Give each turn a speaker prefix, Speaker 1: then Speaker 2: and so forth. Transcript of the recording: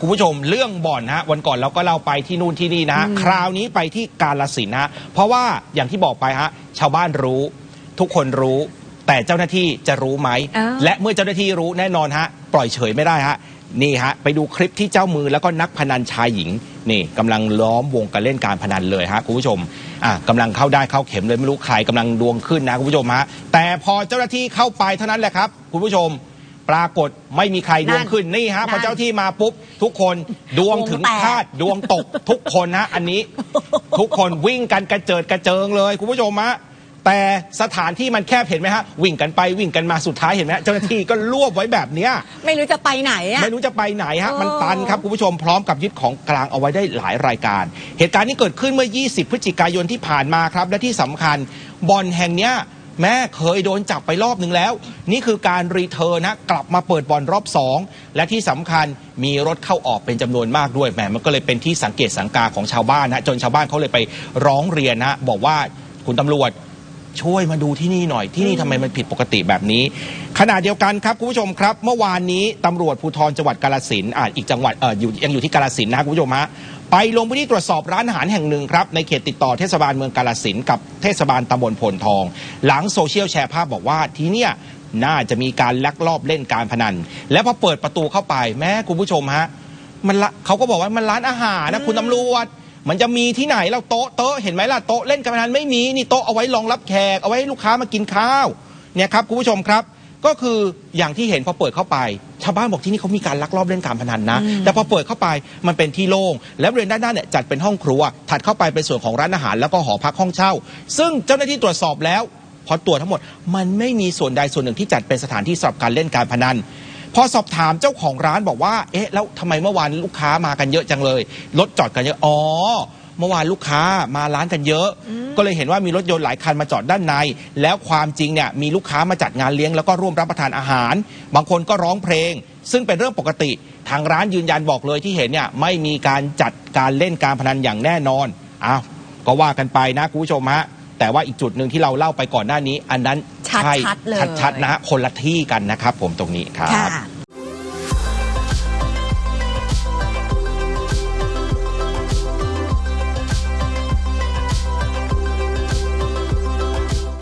Speaker 1: คุณผู้ชมเรื่องบ่อนฮะวันก่อนเราก็เล่าไปที่นู่นที่นี่นะฮะคราวนี้ไปที่กาลสินธุ์ฮะเพราะว่าอย่างที่บอกไปฮะชาวบ้านรู้ ทุกคนรู้ แต่เจ้าหน้าที่จะรู้ไหม
Speaker 2: อ้าว
Speaker 1: และเมื่อเจ้าหน้าที่รู้แน่นอนฮะปล่อยเฉยไม่ได้ฮะนี่ฮะไปดูคลิปที่เจ้ามือแล้วก็นักพนันชายหญิงนี่กำลังล้อมวงกันเล่นการพนันเลยฮะคุณผู้ชมอะกำลังเข้าได้เข้าเข็มเลยไม่รู้ใครกำลังดวงขึ้นนะคุณผู้ชมฮะแต่พอเจ้าหน้าที่เข้าไปเท่านั้นแหละครับคุณผู้ชม ปรากฏไม่มีใครดวงขึ้นนี่ฮะพอ
Speaker 2: นั่น
Speaker 1: เจ้าที่มาปุ๊บ ทุกคนดวงถึง
Speaker 2: วงแตก
Speaker 1: คาดดวงตกทุกคนฮะอันนี้ ทุกคนวิ่งกันกระเจิดกระเจิงเลยคุณผู้ชมฮะแต่สถานที่มันแคบเห็นไหมฮะวิ่งกันไปวิ่งกันมาสุดท้ายเห็นไหมฮะเจ้าหน้าที่ก็รวบไว้แบบเนี้ย
Speaker 2: ไม่รู้จะไปไหนอะ
Speaker 1: ไม่รู้จะไปไหนฮะ
Speaker 2: เออ
Speaker 1: มันตันครับคุณผู้ชมพร้อมกับยึดของกลางเอาไว้ได้หลายรายการ เหตุการณ์นี้เกิดขึ้นเมื่อ 20 พฤศจิกายนที่ผ่านมาครับและที่สำคัญบ่อนแห่งเนี้ย แม่เคยโดนจับไปรอบหนึ่งแล้ว นี่คือการรีเทิร์นนะกลับมาเปิดบ่อนรอบ 2 และที่สำคัญมีรถเข้าออกเป็นจำนวนมากด้วยแหมมันก็เลยเป็นที่สังเกตสังกาของชาวบ้านนะจนชาวบ้านเขาเลยไปร้องเรียนนะบอกว่าคุณตำรวจช่วยมาดูที่นี่หน่อยที่นี่ทำไมมันผิดปกติแบบนี้ ขณะเดียวกันครับคุณผู้ชมครับ เมื่อวานนี้ตำรวจภูธรจังหวัดกาลสินธุ์อ่าอีกจังหวัดเอออยู่ยังอยู่ที่กาลสินธุ์นะครับคุณผู้ชมฮะ ไปลงพื้นที่ตรวจสอบร้านอาหารแห่งหนึ่งครับในเขตติดต่อเทศบาลเมืองกาลสินธุ์กับเทศบาลตำบลพลทอง หลังโซเชียลแชร์ภาพบอกว่าที่เนี่ยน่าจะมีการลักลอบเล่นการพนัน และพอเปิดประตูเข้าไปแม้คุณผู้ชมฮะมันละเขาก็บอกว่ามันร้านอาหารนะคุณตำรวจมันจะมีที่ไหนเราโต๊ะโต๊ะเห็นไหมล่ะโต๊ะเล่นการพนันไม่มีนี่โต๊ะเอาไว้รองรับแขกเอาไว้ให้ลูกค้ามากินข้าวเนี่ยครับคุณผู้ชมครับ ก็คืออย่างที่เห็นพอเปิดเข้าไป ชาวบ้านบอกที่นี่เขามีการลักลอบเล่นการพนันนะ แต่พอเปิดเข้าไปมันเป็นที่โล่งและบริเวณด้านหน้าเนี่ยจัดเป็นห้องครัว ถัดเข้าไปเป็นส่วนของร้านอาหารแล้วก็หอพักห้องเช่า ซึ่งเจ้าหน้าที่ตรวจสอบแล้ว พอตรวจทั้งหมด มันไม่มีส่วนใดส่วนหนึ่งที่จัดเป็นสถานที่สำหรับการเล่นการพนันพอสอบถามเจ้าของร้านบอกว่า เอ๊ะ แล้วทำไมเมื่อวานลูกค้ามากันเยอะจังเลย รถจอดกันเยอะ อ๋อ เมื่อวานลูกค้ามาร้านกันเยอะ ก็เลยเห็นว่ามีรถยนต์หลายคันมาจอดด้านใน แล้วความจริงเนี่ยมีลูกค้ามาจัดงานเลี้ยงแล้วก็ร่วมรับประทานอาหาร บางคนก็ร้องเพลง ซึ่งเป็นเรื่องปกติ ทางร้านยืนยันบอกเลยที่เห็นเนี่ยไม่มีการจัดการเล่นการพนันอย่างแน่นอนอ้าวก็ว่ากันไปนะคุณผู้ชมฮะแต่ว่าอีกจุดหนึ่งที่เราเล่าไปก่อนหน้านี้ อันนั้นใช่
Speaker 2: ชัดๆเลย
Speaker 1: ชัดๆนะฮะคนละที่กันนะครับผมตรงนี้ครับ
Speaker 2: ค่ะ